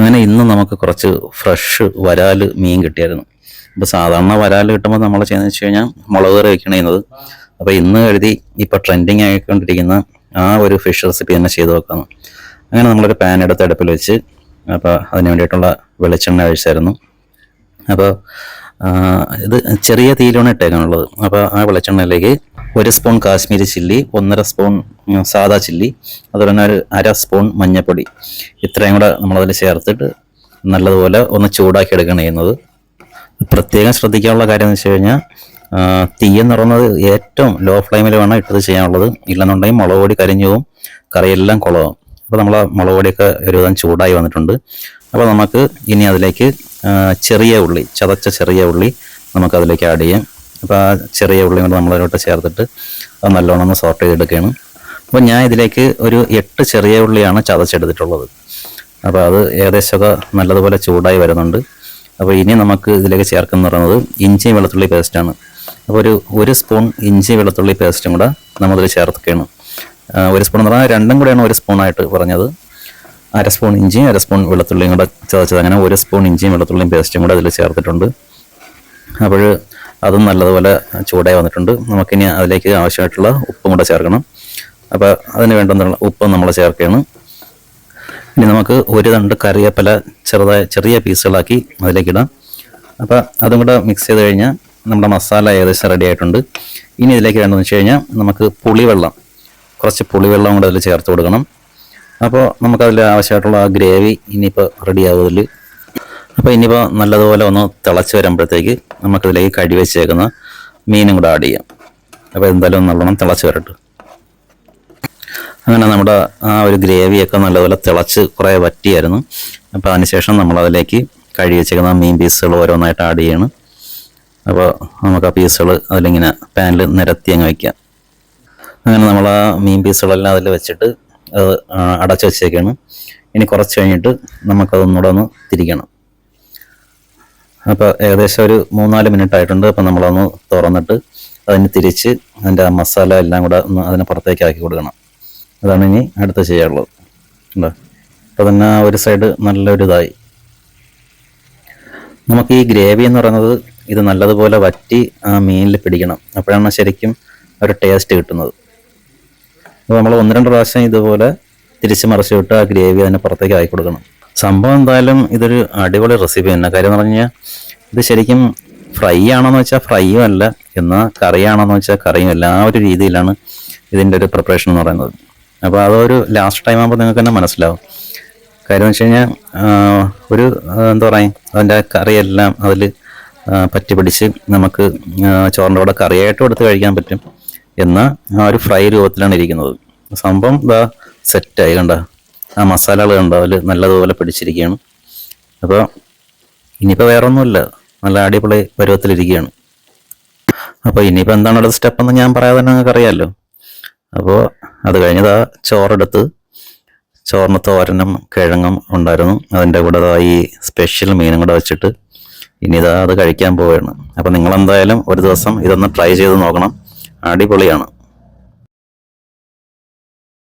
അങ്ങനെ ഇന്ന് നമുക്ക് കുറച്ച് ഫ്രഷ് വരാൽ മീൻ കിട്ടിയായിരുന്നു. അപ്പോൾ സാധാരണ വരാൽ കിട്ടുമ്പോൾ നമ്മൾ ചെയ്യുന്നത് വെച്ച് കഴിഞ്ഞാൽ മുളക് കറി വെക്കണത് അപ്പോൾ ഇന്ന് എഴുതി ഇപ്പോൾ ട്രെൻഡിങ് ആയിക്കൊണ്ടിരിക്കുന്ന ആ ഒരു ഫിഷ് റെസിപ്പി തന്നെ ചെയ്ത് വെക്കാം അങ്ങനെ നമ്മളൊരു പാൻ എടുത്ത് അടുപ്പിൽ വെച്ച് അപ്പോൾ അതിന് വേണ്ടിയിട്ടുള്ള വെളിച്ചെണ്ണ ഒഴിച്ചായിരുന്നു. അപ്പോൾ ഇത് ചെറിയ തീയിലാണ് ഇട്ടേക്കാനുള്ളത്. അപ്പോൾ ആ വെളിച്ചെണ്ണയിലേക്ക് ഒരു സ്പൂൺ കാശ്മീരി ചില്ലി ഒന്നര സ്പൂൺ സാദാ ചില്ലി അതുപോലെ തന്നെ ഒരു അര സ്പൂൺ മഞ്ഞൾപ്പൊടി ഇത്രയും കൂടെ നമ്മളതിൽ ചേർത്തിട്ട് നല്ലതുപോലെ ഒന്ന് ചൂടാക്കി എടുക്കുകയാണ് ചെയ്യുന്നത്. പ്രത്യേകം ശ്രദ്ധിക്കാനുള്ള കാര്യം എന്ന് വെച്ച് കഴിഞ്ഞാൽ തീ എന്ന് പറയുന്നത് ഏറ്റവും ലോ ഫ്ലെയിമിൽ വേണം ഇട്ടത് ചെയ്യാനുള്ളത്. ഇല്ലെന്നുണ്ടെങ്കിൽ മുളക് പൊടി കരിഞ്ഞു പോവും കറിയെല്ലാം കുളവും അപ്പോൾ നമ്മൾ മുളക് പൊടിയൊക്കെ ഒരുവിധം ചൂടായി വന്നിട്ടുണ്ട്. അപ്പോൾ നമുക്ക് ഇനി അതിലേക്ക് ചെറിയ ഉള്ളി ചതച്ച ചെറിയ ഉള്ളി നമുക്കതിലേക്ക് ആഡ് ചെയ്യാം. അപ്പോൾ ആ ചെറിയ ഉള്ളി കൊണ്ട് നമ്മളതിലോട്ട് ചേർത്തിട്ട് അത് നല്ലോണം ഒന്ന് സോർട്ട് ചെയ്തെടുക്കുകയാണ്. അപ്പോൾ ഞാൻ ഇതിലേക്ക് ഒരു എട്ട് ചെറിയ ഉള്ളിയാണ് ചതച്ചെടുത്തിട്ടുള്ളത്. അപ്പോൾ അത് ഏകദേശമൊക്കെ നല്ലതുപോലെ ചൂടായി വരുന്നുണ്ട്. അപ്പോൾ ഇനി നമുക്ക് ഇതിലേക്ക് ചേർക്കുന്ന പറയുന്നത് ഇഞ്ചി വെളുത്തുള്ളി പേസ്റ്റാണ് അപ്പോൾ ഒരു ഒരു സ്പൂൺ ഇഞ്ചി വെളുത്തുള്ളി പേസ്റ്റും കൂടെ നമ്മളിതിൽ ചേർക്കുകയാണ്. ആ, ഒരു സ്പൂൺ എന്ന് പറഞ്ഞാൽ രണ്ടും കൂടെയാണ് ഒരു സ്പൂണായിട്ട് പറഞ്ഞത് അര സ്പൂൺ ഇഞ്ചിയും അര സ്പൂൺ വെളുത്തുള്ളിയും കൂടെ ചതച്ചത്. അങ്ങനെ ഒരു സ്പൂൺ ഇഞ്ചിയും വെളുത്തുള്ളിയും പേസ്റ്റും കൂടെ അതിൽ ചേർത്തിട്ടുണ്ട്. അപ്പോൾ അതും നല്ലതുപോലെ ചൂടായി വന്നിട്ടുണ്ട്. നമുക്കിനി അതിലേക്ക് ആവശ്യമായിട്ടുള്ള ഉപ്പും കൂടെ ചേർക്കണം. അപ്പോൾ അതിന് വേണ്ടുന്ന ഉപ്പ് നമ്മൾ ചേർക്കുകയാണ്. ഇനി നമുക്ക് ഒരു രണ്ട് കറിവേപ്പില ചെറുതായ ചെറിയ പീസുകളാക്കി അതിലേക്കിടാം അപ്പോൾ അതും കൂടെ മിക്സ് ചെയ്ത് കഴിഞ്ഞാൽ നമ്മുടെ മസാല ഏകദേശം റെഡി ആയിട്ടുണ്ട്. ഇനി ഇതിലേക്ക് വേണ്ടതെന്ന് വെച്ച് കഴിഞ്ഞാൽ നമുക്ക് പുളിവെള്ളം കുറച്ച് പുളിവെള്ളം കൂടെ അതിൽ ചേർത്ത് കൊടുക്കണം. അപ്പോൾ നമുക്കതിൽ ആവശ്യമായിട്ടുള്ള ആ ഗ്രേവി ഇനിയിപ്പോൾ റെഡി ആവും ഇതിൽ അപ്പോൾ ഇനിയിപ്പോൾ നല്ലതുപോലെ ഒന്ന് തിളച്ച് വരുമ്പോഴത്തേക്ക് നമുക്കിതിലേക്ക് കഴി വെച്ചേക്കുന്ന മീനും കൂടെ ആഡ് ചെയ്യാം. അപ്പോൾ എന്തായാലും നല്ലോണം തിളച്ച് വരട്ടെ. അങ്ങനെ നമ്മുടെ ആ ഒരു ഗ്രേവിയൊക്കെ നല്ലതുപോലെ തിളച്ച് കുറേ വറ്റിയായിരുന്നു. അപ്പോൾ അതിനുശേഷം നമ്മളതിലേക്ക് കഴുകി വെച്ചേക്കുന്ന മീൻ പീസുകൾ ഓരോന്നായിട്ട് ആഡ് ചെയ്യണം. അപ്പോൾ നമുക്ക് ആ പീസുകൾ അതിലിങ്ങനെ പാനിൽ നിരത്തി അങ്ങ് വയ്ക്കാം അങ്ങനെ നമ്മൾ ആ മീൻ പീസുകളെല്ലാം അതിൽ വെച്ചിട്ട് അത് അടച്ച് വെച്ചേക്കാണ്. ഇനി കുറച്ച് കഴിഞ്ഞിട്ട് നമുക്കതൊന്നുകൂടെ ഒന്ന് തിരിക്കണം. അപ്പോൾ ഏകദേശം ഒരു മൂന്നാൽ മിനിറ്റ് ആയിട്ടുണ്ട്. അപ്പോൾ നമ്മളൊന്ന് തുറന്നിട്ട് അതിന് തിരിച്ച് അതിന്റെ ആ മസാല എല്ലാം കൂടെ ഒന്ന് അതിനെ പുറത്തേക്ക് ആക്കി കൊടുക്കണം. അതാണ് ഇനി അടുത്ത് ചെയ്യാനുള്ളത്. ഉണ്ടോ അപ്പോൾ തന്നെ ഒരു സൈഡ് നല്ലൊരു ഇതായി. നമുക്ക് ഈ ഗ്രേവി എന്ന് പറയുന്നത് ഇത് നല്ലതുപോലെ വറ്റി ആ മീനിൽ പിടിക്കണം. അപ്പോഴാണ് ശരിക്കും ഒരു ടേസ്റ്റ് കിട്ടുന്നത്. അപ്പോൾ നമ്മൾ ഒന്ന് രണ്ട് പ്രാവശ്യം ഇതുപോലെ തിരിച്ച് മറിച്ച് വിട്ട് ആ ഗ്രേവി അതിനെ പുറത്തേക്ക് ആക്കി കൊടുക്കണം. സംഭവം എന്തായാലും ഇതൊരു അടിപൊളി റെസിപ്പി തന്നെ. കാര്യം എന്ന് ഇത് ശരിക്കും ഫ്രൈ ആണോന്ന് വെച്ചാൽ ഫ്രൈയും അല്ല എന്നാൽ കറിയാണോന്ന് വെച്ചാൽ കറിയും അല്ല. ആ ഒരു രീതിയിലാണ് ഇതിന്റെ ഒരു പ്രിപ്പറേഷൻ എന്ന് പറയുന്നത്. അപ്പോൾ അതൊരു ലാസ്റ്റ് ടൈം ആകുമ്പോൾ നിങ്ങൾക്ക് തന്നെ മനസ്സിലാവും. കാര്യം എന്ന് വെച്ച് കഴിഞ്ഞാൽ ഒരു എന്താ പറയുക അതിന്റെ കറിയെല്ലാം അതിൽ പറ്റി പിടിച്ച് നമുക്ക് ചോറിന്റെ കൂടെ കറിയായിട്ടും എടുത്ത് കഴിക്കാൻ പറ്റും. എന്നാൽ ആ ഒരു ഫ്രൈ രൂപത്തിലാണ് ഇരിക്കുന്നത്. സംഭവം ഇതാ സെറ്റായി കണ്ട. ആ മസാലകൾ അതിൽ നല്ലതുപോലെ പിടിച്ചിരിക്കുകയാണ്. അപ്പോൾ ഇനിയിപ്പോൾ വേറെ ഒന്നുമില്ല നല്ല അടിപൊളി പരുവത്തിലിരിക്കുകയാണ്. അപ്പോൾ ഇനിയിപ്പോൾ എന്താണ് അടുത്ത സ്റ്റെപ്പ് എന്ന് ഞാൻ പറയാതെ തന്നെ നിങ്ങൾക്ക് അറിയാമല്ലോ അപ്പോൾ അത് കഴിഞ്ഞതാ ചോറെടുത്ത് ചോറിന് തോരനും കിഴങ്ങും ഉണ്ടായിരുന്നു. അതിന്റെ കൂടെ ഈ സ്പെഷ്യൽ മീനും കൂടെ വെച്ചിട്ട് ഇനി ഇതാ അത് കഴിക്കാൻ പോവുകയാണ്. അപ്പോൾ നിങ്ങളെന്തായാലും ഒരു ദിവസം ഇതൊന്ന് ട്രൈ ചെയ്ത് നോക്കണം. അടിപൊളിയാണ്.